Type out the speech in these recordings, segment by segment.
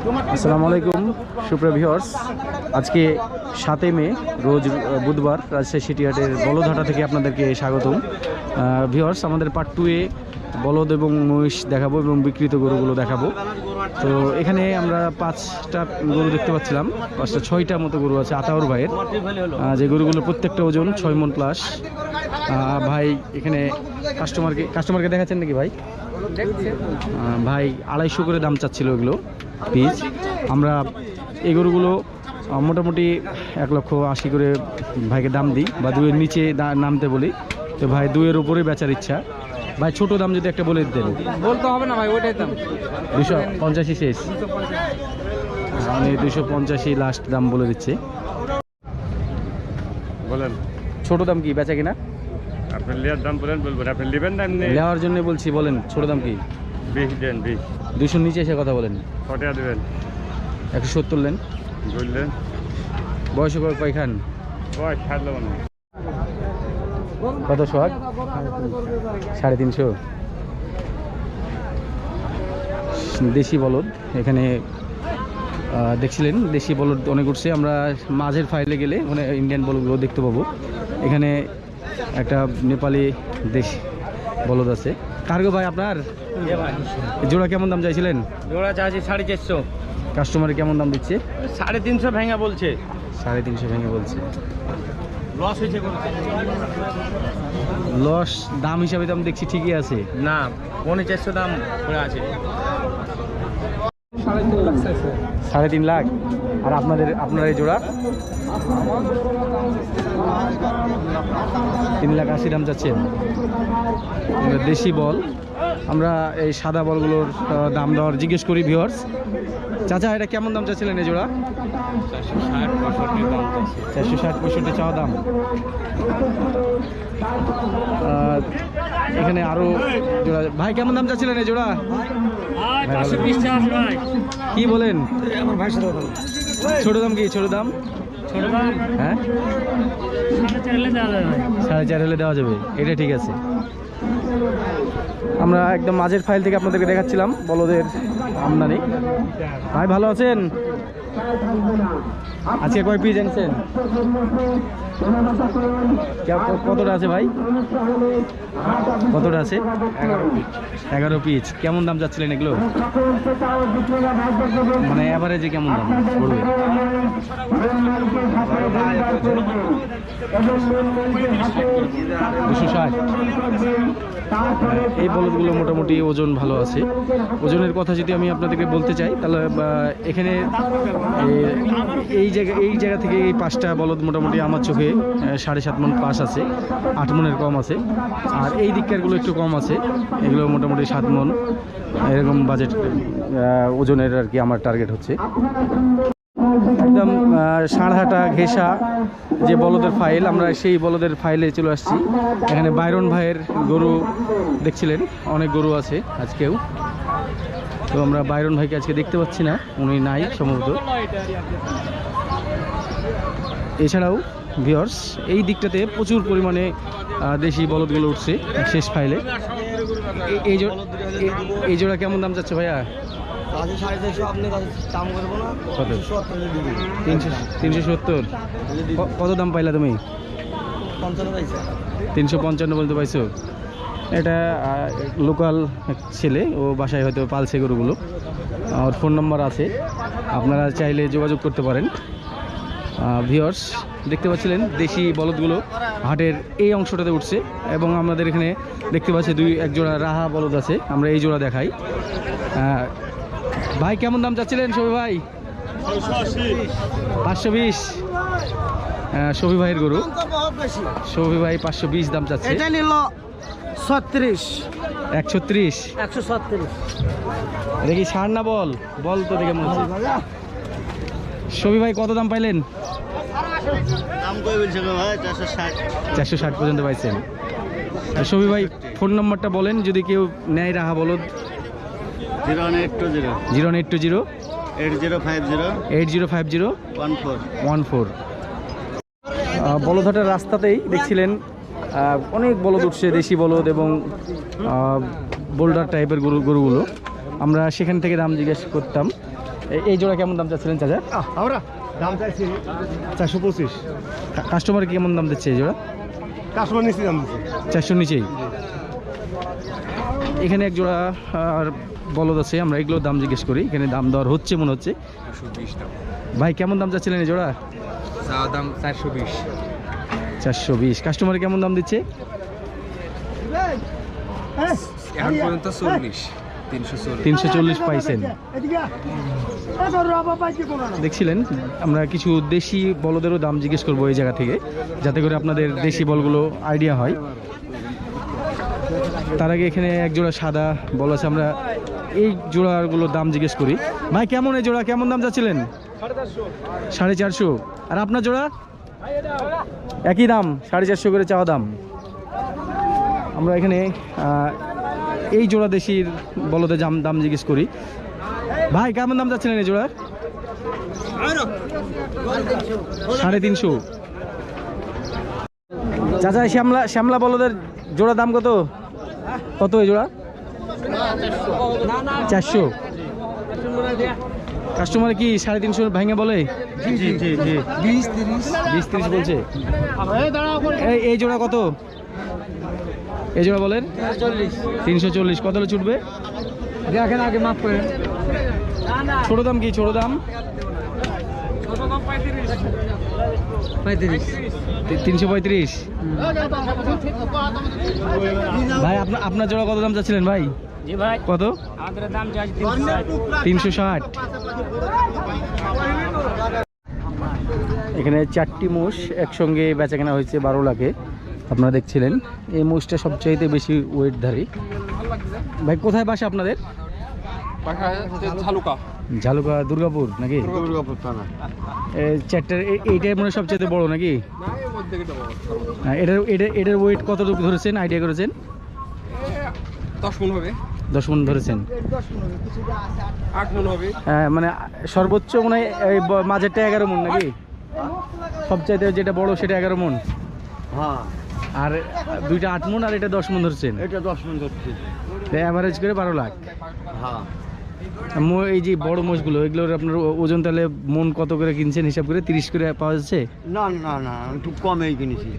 আসসালামু আলাইকুম, সুপ্রিয় ভিউয়ার্স আজকে সাতই মে, রোজ বুধবার রাজশাহী সিটিহাটের বলদহাটা থেকে আপনাদেরকে স্বাগতম। ভিউয়ার্স আমাদের পার্ট টুয়ে বলদ এবং মহিষ দেখাবো এবং বিকৃত গরুগুলো দেখাবো। তো এখানে আমরা পাঁচটা গরু দেখতে পাচ্ছিলাম, পাঁচটা, ছয়টা মতো গরু আছে আতাউর ভাইয়ের। যে গরুগুলো প্রত্যেকটা ওজন ছয় মন প্লাস ভাই এখানে কাস্টমারকে কাস্টমারকে দেখাচ্ছেন নাকি ভাই? ভাই আড়াইশো করে দাম চাচ্ছিল এগুলো পিস আমরা এই গরুগুলো মোটামুটি এক লক্ষ আশি করে ভাইকে দাম দিই বা দুইয়ের নিচে দা- নামতে বলি। তো ভাই দুইয়ের উপরে বেচার ইচ্ছা। ভাই ছোট দাম যদি একটা বলে দিতেন বলতে হবে না ভাই ওইটাই দাম। দুশো পঞ্চাশি শেষ। আমি দুশো পঞ্চাশি লাস্ট দাম বলে দিচ্ছি। বলেন। ছোট দাম কি বেচা কিনা? আপনি লিয়ার দাম বলেন বলবেন। আপনি নেবেন না এমনি? নেওয়ার জন্য বলছি বলেন ছোট দাম কি? বিশ দেন বিশ। দুশোর নিচে এসে কথা বলেন। কটা দেবেন? একশো সত্তর লেন বললেন। বয়স কয় খান? কত সাড়ে তিনশো। দেশি বলদ এখানে দেখছিলেন দেশি বলদ অনেক উঠছে। আমরা মাঝের ফাইলে গেলে মানে ইন্ডিয়ান বলদগুলো দেখতে পাবো। এখানে একটা নেপালি দেশ বলদ আছে। কার্গো ভাই আপনার? জোড়া কেমন দাম চাইছিলেন? জোড়া চাচ্ছি সাড়ে চারশো। কাস্টমারে কেমন দাম দিচ্ছে? সাড়ে তিনশো ভেঙে বলছে। সাড়ে তিনশো ভেঙে বলছে। লস হয়েছে লস দাম হিসাবে দাম দেখছি ঠিকই আছে। না পৌনে চারশো দাম করে আছে। সাড়ে তিন লাখ আর আপনাদের, আপনার এই জোড়া? তিন লাখ আশি দাম এগুলো দেশি বল। আমরা এই সাদা বলগুলোর দাম দেওয়ার জিজ্ঞেস করি ভিওর্স চাচা, এটা কেমন দাম চাচ্ছিলেন এই জোড়া? চারশো ষাট পঁয়ষট্টি চাওয়া দাম। এখানে আরও জোড়া ভাই, কেমন দাম চাচ্ছিলেন এই জোড়া? কি বলেন? ছোট দাম কি? ছোট দাম? হ্যাঁ? সাড়ে চার হলে দেওয়া যাবে এটা ঠিক আছে। আমরা একদম মাঝের ফাইল থেকে আপনাদেরকে দেখাচ্ছিলাম বলদের আমদানি। ভাই ভালো আছেন? আজকে কয় পিস এনেছেন? কতটা আছে ভাই? কতটা আছে? এগারো পিস কেমন দাম যাচ্ছিলেন এগুলো? মানে অ্যাভারেজে কেমন দাম? দুশো এই বলদগুলো মোটামুটি ওজন ভালো আছে। ওজনের কথা যদি আমি আপনাদেরকে বলতে চাই, তাহলে এখানে এই জায়গা এই জায়গা থেকে এই পাঁচটা বলদ মোটামুটি আমার চোখে সাড়ে সাত মন পাস আছে, আট মনের কম আছে। আর এই দিককারগুলো একটু কম আছে, এগুলো মোটামুটি সাত মন, এরকম বাজেট ওজনের আর কি আমার টার্গেট হচ্ছে। একদম আহ, ষাঁড়হাটা ঘেঁষা যে বলদের ফাইল আমরা সেই বলদের ফাইলে চলে আসছি। এখানে বাইরন ভাইয়ের গরু দেখছিলেন অনেক গরু আছে আজকেও। তো আমরা বাইরন ভাইকে আজকে দেখতে পাচ্ছি না উনি নাই সম্ভবত। এছাড়াও ভিওর্স এই দিকটাতে প্রচুর পরিমাণে দেশি বলদগুলো উঠছে শেষ ফাইলে। এই জোড়া কেমন দাম যাচ্ছে ভাইয়া? আশি সাড়ে চারশো আপনি দাম করব না কত? তিনশো তিনশো সত্তর? কত দাম পাইলা তুমি? তিনশো পঞ্চান্ন বলতে পাইছো? এটা লোকাল ছেলে ও বাসায় হয়তো পালছে গরুগুলো। আর ফোন নম্বর আছে। আপনারা চাইলে যোগাযোগ করতে পারেন। ভিওর্স দেখতে পাচ্ছিলেন দেশি বলদগুলো হাটের এই অংশটাতে উঠছে এবং আমাদের এখানে দেখতে পাচ্ছি দুই এক জোড়া রাহা বলদ আছে। আমরা এই জোড়া দেখাই। ভাই কেমন দাম চাচ্ছিলেন সবি ভাই? পাঁচশো বিশ। সবি ভাইয়ের গরু। সবি ভাই পাঁচশো বিশ দাম চাচ্ছে। এটা নিল ছত্রিশ। একশো ত্রিশ। একশো ছত্রিশ। এটা সার না বল? বল তো দেখে মনে সবি ভাই কত দাম পাইলেন? চারশো ষাট। পর্যন্ত পাইছেন। সবি ভাই ফোন নম্বরটা বলেন যদি কেউ নেয় রাহা বলদ। Zero eight two zero. Zero eight five one four. Four. রাস্তাতেই দেখছিলেন অনেক বলদ উঠছে দেশি বলদ এবং বোল্ডার টাইপের গরু গরুগুলো। আমরা সেখান থেকে দাম জিজ্ঞেস করতাম। এই জোড়া কেমন দাম চাচ্ছিলেন চাচা? আমরা দাম চাইছি চারশো পঁচিশ। কাস্টমার কেমন দাম দিচ্ছে এই জোড়া? কাস্টমার নিচ্ছি দাম দিচ্ছি। চারশোর নিচেই। এখানে এক জোড়া আর বলদ আছে আমরা এগুলোর দাম জিজ্ঞেস করি এখানে দাম দর হচ্ছে মনে হচ্ছে। ভাই কেমন দাম চাচ্ছিলেন এই জোড়া? দাম চারশো বিশ। চারশো বিশ। কাস্টমার কেমন দাম দিচ্ছে? এখন পর্যন্ত চল্লিশ। তিনশো চল্লিশ পাইছেন। দেখছিলেন আমরা কিছু দেশি বলদেরও দাম জিজ্ঞেস করব এই জায়গা থেকে যাতে করে আপনাদের দেশি বলগুলো আইডিয়া হয়। তার আগে এখানে এক জোড়া সাদা বল আছে, আমরা এই জোড়াগুলোর দাম জিজ্ঞেস করি। ভাই, কেমন এই জোড়া? কেমন দাম যাচ্ছিলেন সাড়ে চারশো। আর আপনার জোড়া? একই দাম, সাড়ে চারশো করে চাওয়া দাম। আমরা এখানে এই জোড়া দেশির বলদের দাম দাম জিজ্ঞেস করি। ভাই, কেমন দাম যাচ্ছিলেন এই জোড়ার? সাড়ে তিনশো। চাচা শ্যামলা শ্যামলা বলদের জোড়া দাম কত? কত এই জোড়া? চারশো। কাস্টমার কি সাড়ে তিনশো ভেঙে বলে? জি জি জি বিশ তিরিশ। বলছে। এই এই জোড়া কত? এই জোড়া বলেন। তিনশো চল্লিশ। কত ছুটবে? দেখেন আগে মাফ করেন। ছোট দাম কি? ছোট দাম? পঁয়ত্রিশ তিনশো পঁয়ত্রিশ। ভাই আপনার আপনার জোড়া কত দাম চাচ্ছিলেন ভাই? কত? তিনশো ষাট। এখানে চারটি মোষ একসঙ্গে বেচা কেনা হয়েছে বারো লাখে। আপনারা দেখছিলেন এই মোষটা সবচাইতে বেশি ওয়েটধারী ভাই কোথায় বাসা আপনাদের? ঝালুকা। ঝালুকা। দুর্গাপুর নাকি? দুর্গাপুর থানা। এই চারটার এইটাই মনে হয় সবচেয়ে বড় নাকি? হ্যাঁ, এটার এটার এটার ওয়েট কতটুকু ধরেছেন? আইডিয়া করেছেন? দশ মন হবে। দশ মন ধরেছেন। মন হ্যাঁ, মানে সর্বোচ্চ মনে হয় মাঝেরটা এগারো মন নাকি? সবচাইতে যেটা বড় সেটা এগারো মন। হ্যাঁ। আর দুইটা আট মন আর এটা দশ মন ধরছেন। এটা দশ মিনিট ধরছি। অ্যাভারেজ করে বারো লাখ। হ্যাঁ। এই যে বড় মোষগুলো এগুলোর আপনার ওজন তাহলে মন কত করে কিনছেন? হিসাব করে তিরিশ করে পাওয়া যাচ্ছে? না না না একটু কমেই কিনেছি।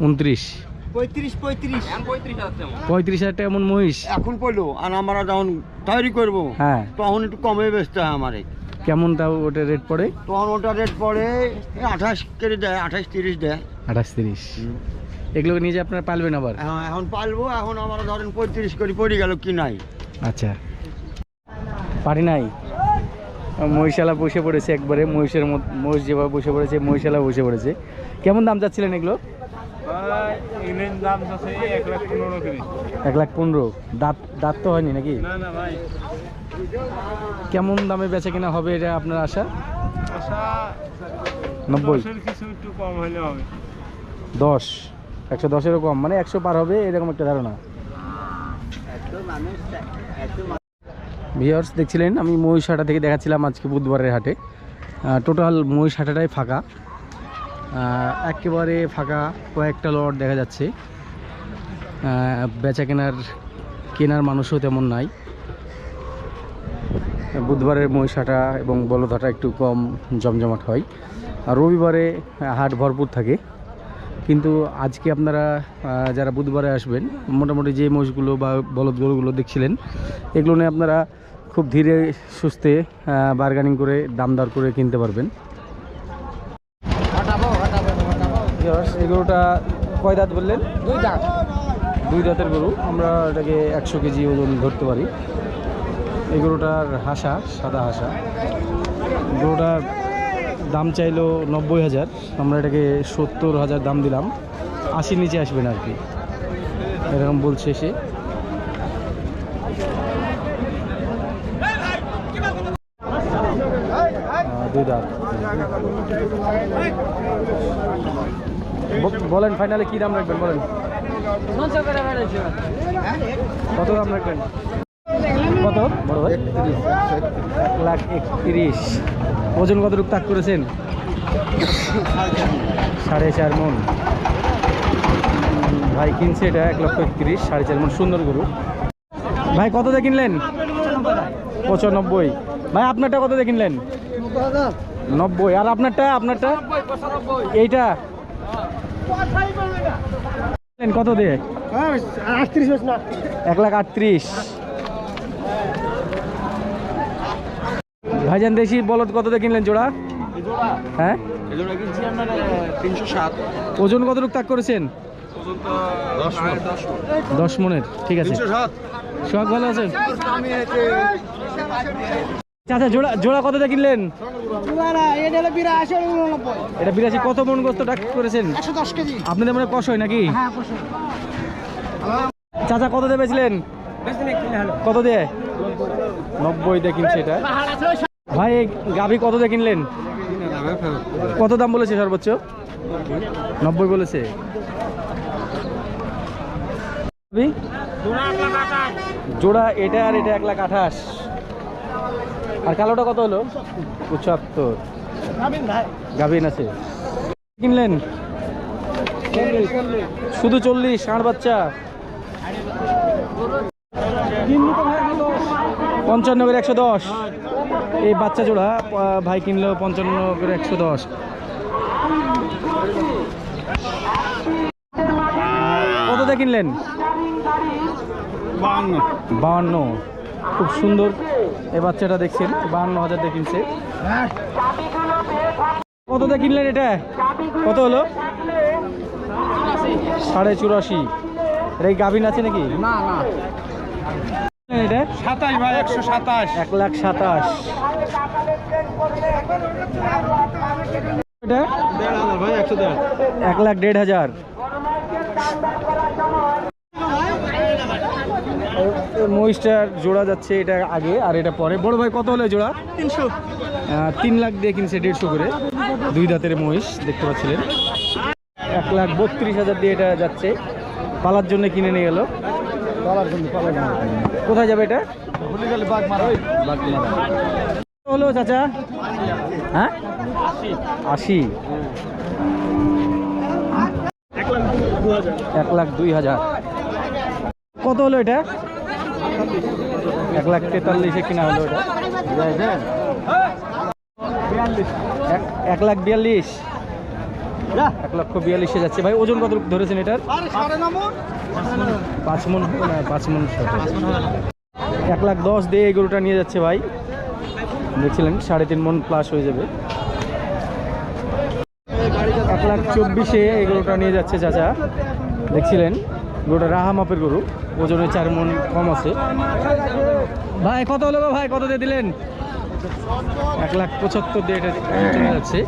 উনত্রিশ। পঁয়ত্রিশ পঁয়ত্রিশ। পঁয়ত্রিশ হাজার টাকা পঁয়ত্রিশ হাজার টাকা মন মহিষ। এখন পড়ল আর আমরা যখন তৈরি করব হ্যাঁ। তখন একটু কমে বেচতে হয় আমারে। কেমন তাও ওটা রেট পড়ে? তখন ওটা রেট পড়ে আঠাশ দেয় আঠাশ তিরিশ দেয়। আঠাশ তিরিশ। এগুলোকে নিয়ে যে আপনারা পালবেন আবার? এখন- এখন পালবো এখন আমরা ধরেন পঁয়ত্রিশ করে পড়ে গেল কি নাই আচ্ছা। পারি নাই। মহিষালা বসে পড়েছে একবারে মহিষের মহিষ যেভাবে বসে পড়েছে মহিষালা বসে পড়েছে। কেমন দাম চাচ্ছিলেন এগুলো? এক লাখ পনেরো দাঁত দাঁত তো হয়নি নাকি? কেমন দামে বেচা কেনা হবে এটা আপনার আশা? আশা নব্বই। দশ। একশো দশেরও কম। মানে একশো পার হবে এরকম একটা ধারণা। ভিওর্স দেখছিলেন? আমি মহিষ হাটা থেকে দেখাচ্ছিলাম আজকে বুধবারের হাটে। টোটাল মহিষ হাটাটাই ফাঁকা। একেবারে ফাঁকা কয়েকটা লট দেখা যাচ্ছে। বেচা কেনার কেনার মানুষও তেমন নাই। বুধবারের মহিষ হাটা এবং বলদ হাটা একটু কম জমজমাট হয়। আর রবিবারে হাট ভরপুর থাকে। কিন্তু আজকে আপনারা যারা বুধবারে আসবেন, মোটামুটি যে মোষগুলো বা বলদ গরুগুলো দেখছিলেন, এগুলো নিয়ে আপনারা খুব ধীরে সুস্থে বার্গানিং করে দাম দর করে কিনতে পারবেন। এই গরুটা কয় দাঁত বললেন? দুই দাঁত। দুই দাঁতের গরু। আমরা এটাকে একশো কেজি ওজন ধরতে পারি। এই গরুটার হাসা সাদা হাসা। গরুটার দাম চাইলো নব্বই হাজার। আমরা এটাকে সত্তর হাজার দাম দিলাম। আশির নিচে আসবেন আর কি। এরকম বলছে সে। দুই বলেন ফাইনালে কি দাম রাখবেন, বলেন। কত দাম রাখবেন? কত? বড় ভাই? এক লাখ একত্রিশ। ওজন কতটুকু তাক করেছেন? সাড়ে চার মন। ভাই কিনছে এটা এক লক্ষ একত্রিশ, সাড়ে চার মন, সুন্দর গরু। ভাই, কত দিয়ে কিনলেন? পঁচানব্বই। ভাই, আপনারটা কত দিয়ে কিনলেন? নব্বই। আর আপনারটা? আপনারটা? এইটা? কত দিয়ে? এক লাখ আটত্রিশ। ভাইজান দেশি বলদ কত দিয়ে কিনলেন জোড়া? হ্যাঁ? ওজন কতটুকু তাক করেছেন? দশ মনের। ঠিক আছে। সোহাগ ভালো আছেন? চাচা জোড়া জোড়া কত দিয়ে কিনলেন? এটা বিরাশি কত মন গোস্ত টাক করেছেন আপনাদের মনে কষ হয় নাকি? হ্যাঁ চাচা কত দিয়ে বেচলেন? কত দিয়ে? নব্বই দিয়ে কিনছে এটা। ভাই গাভি কত দিয়ে কিনলেন? কত দাম বলেছে সর্বোচ্চ? নব্বই বলেছে। জোড়া এটা আর এটা এক লাখ আঠাশ। আর কালোটা কত হলো? পঁচাত্তর। গাভিন আছে। কিনলেন? শুধু চল্লিশ ষাঁড় বাচ্চা? পঞ্চান্ন করে একশো দশ। এই বাচ্চা জোড়া ভাই কিনলো পঞ্চান্ন করে একশো দশ। কতটা কিনলেন? বাহান্ন। খুব সুন্দর। এই বাচ্চাটা দেখছেন বাহান্ন হাজার দিয়ে কিনছে। কততে কিনলেন এটা? কত হলো? সাড়ে চুরাশি। এটা কি গাভিন আছে নাকি? না না। এটা? সাতাশ ভাই একশো সাতাশ। এক লাখ সাতাশ। এটা? একশো এক লাখ দেড় হাজার। মহিষটার জোড়া যাচ্ছে এটা আগে আর এটা পরে। বড় ভাই কত হলো জোড়া? তিনশো। তিন লাখ দিয়ে কিনছে দেড়শো করে। দুই দাঁতের মহিষ দেখতে পাচ্ছিলেন। এক লাখ বত্রিশ হাজার দিয়ে এটা যাচ্ছে। পালার জন্য কিনে নিয়ে গেল পালার জন্য পালার জন্য। কোথায় যাবে এটা? কত হলো চাচা? হ্যাঁ? আশি। এক লাখ দুই হাজার। কত হলো এটা? এক লাখ তেতাল্লিশে কিনা হলো এক- এক লাখ বিয়াল্লিশ। এক লক্ষ বিয়াল্লিশে যাচ্ছে। ভাই ওজন কত ধরেছেন এটার? পাঁচ মন পাঁচ মন এক লাখ দশ দিয়ে এই গরুটা নিয়ে যাচ্ছে ভাই। দেখছিলেন সাড়ে তিন মন প্লাস হয়ে যাবে। এক লাখ চব্বিশে এই গরুটা নিয়ে যাচ্ছে চাচা। দেখছিলেন গরুটা রাহা মাপের গরু। ওজনে চার মন কম আছে। ভাই কত হলো ভাই? কত দিয়ে দিলেন? এক লাখ পঁচাত্তর দিয়ে এটা চলে যাচ্ছে।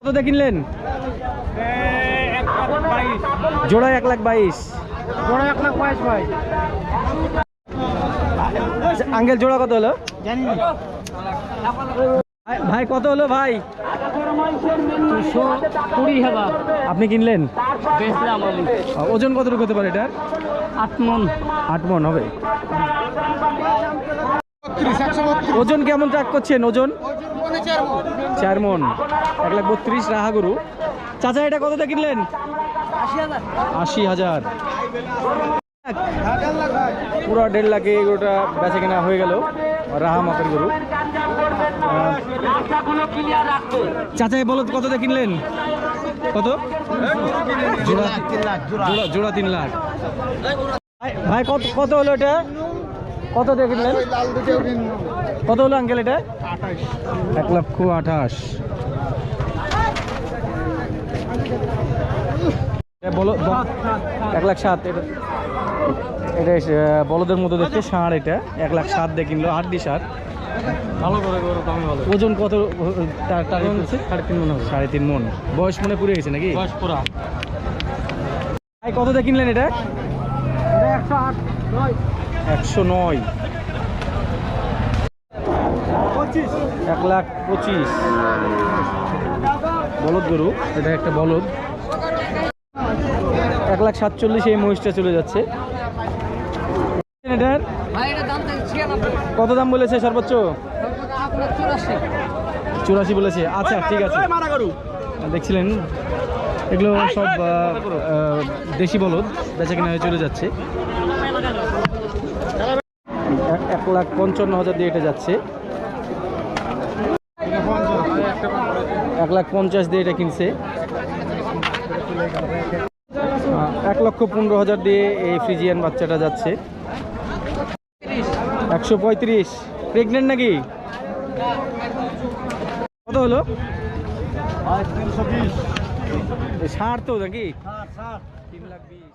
কত দিয়ে কিনলেন? জোড়া এক লাখ বাইশ। বড় এক লাখ বাইশ ভাই। আঙ্কেল জোড়া কত হলো? জানি ভাই- কত হলো ভাই? দুশো কুড়ি হাজার। আপনি কিনলেন? ওজন কতটুকু হতে পারে এটার? আট মন। আট মন হবে। ওজন কেমন ট্রাক করছেন? ওজন? চার মন। এক লাখ বত্রিশ রাহা গরু চাচা এটা কতটা কিনলেন? আশি হাজার। পুরো দেড় লাখে এই গরুটা বেচা কেনা হয়ে গেল। রাহা মাপের গরু। আহ, চাচা এই বলদ কতটা কিনলেন? কত? জোড়া তিন লাখ ভাই- কত কত হলো এটা? কত দিয়ে কিনলেন? কত হলো আঙ্কেল এটা? এক লক্ষ আঠাশ। বলো এক লাখ সাত এটা এটা বলদের মতো দেখতে ষাঁড় এটা। এক লাখ সাত দিয়ে কিনলো হাড্ডি সার ভালো করে গরু দামি ভালো। ওজন কত টার্গেট সাড়ে তিন মন হবে। সাড়ে তিন মন। বয়স মনে পুড়ে গেছে নাকি? বয়স পুরা। ভাই কত দিয়ে কিনলেন এটা? একশো আট নয়। একশো নয় এক লাখ পঁচিশ। বলদ গরু এটা একটা বলদ। এক লাখ সাতচল্লিশ এই মহিষটা চলে যাচ্ছে। এটার কত দাম বলেছে সর্বোচ্চ? চুরাশি। বলেছে। আচ্ছা ঠিক আছে। দেখছিলেন? এগুলো সব দেশি বলদ বেচা কিনা হয়ে চলে যাচ্ছে। এক লাখ পঞ্চান্ন হাজার দিয়ে এটা যাচ্ছে। এক লাখ পঞ্চাশ দিয়ে এটা কিনছে। এক লক্ষ পনেরো হাজার দিয়ে এই ফ্রিজিয়ান বাচ্চাটা যাচ্ছে। একশো পঁয়ত্রিশ। প্রেগনেন্ট নাকি? কত হলো? তিনশো বিশ। ষাট তো নাকি? তিন লাখ বিশ।